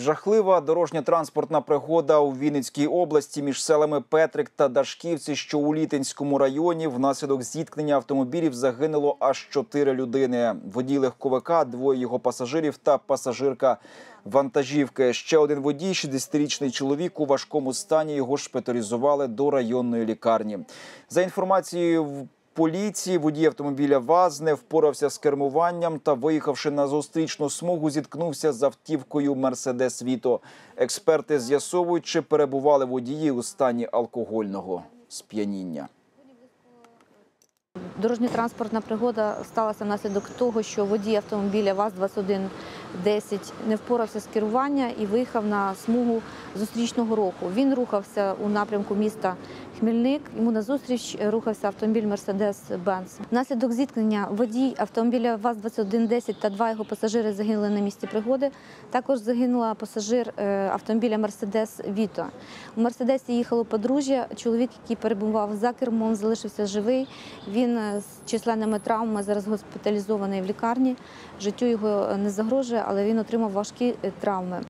Жахлива дорожня транспортна пригода у Вінницькій області між селами Петрик та Дашківці, що у Літинському районі, внаслідок зіткнення автомобілів загинуло аж чотири людини. Водій легковика, двоє його пасажирів та пасажирка вантажівки. Ще один водій, 60-річний чоловік у важкому стані. Його шпиталізували до районної лікарні. За інформацією поліції, водій автомобіля ВАЗ не впорався з кермуванням та, виїхавши на зустрічну смугу, зіткнувся з автівкою Мерседес Віто. Експерти з'ясовують, чи перебували водії у стані алкогольного сп'яніння. Дорожньо-транспортна пригода сталася внаслідок того, що водій автомобіля ВАЗ-2110 не впорався з керування і виїхав на смугу зустрічного руху. Він рухався у напрямку міста Хмільник. Йому назустріч рухався автомобіль Мерседес-Бенц. Внаслідок зіткнення водій автомобіля ВАЗ-2110 та два його пасажири загинули на місці пригоди. Також загинула пасажир е, автомобіля Мерседес Віто. У Мерседесі їхало подружжя. Чоловік, який перебував за кермом, залишився живий. Він е, з численними травмами зараз госпіталізований в лікарні. Життю його не загрожує, але він отримав важкі е, травми.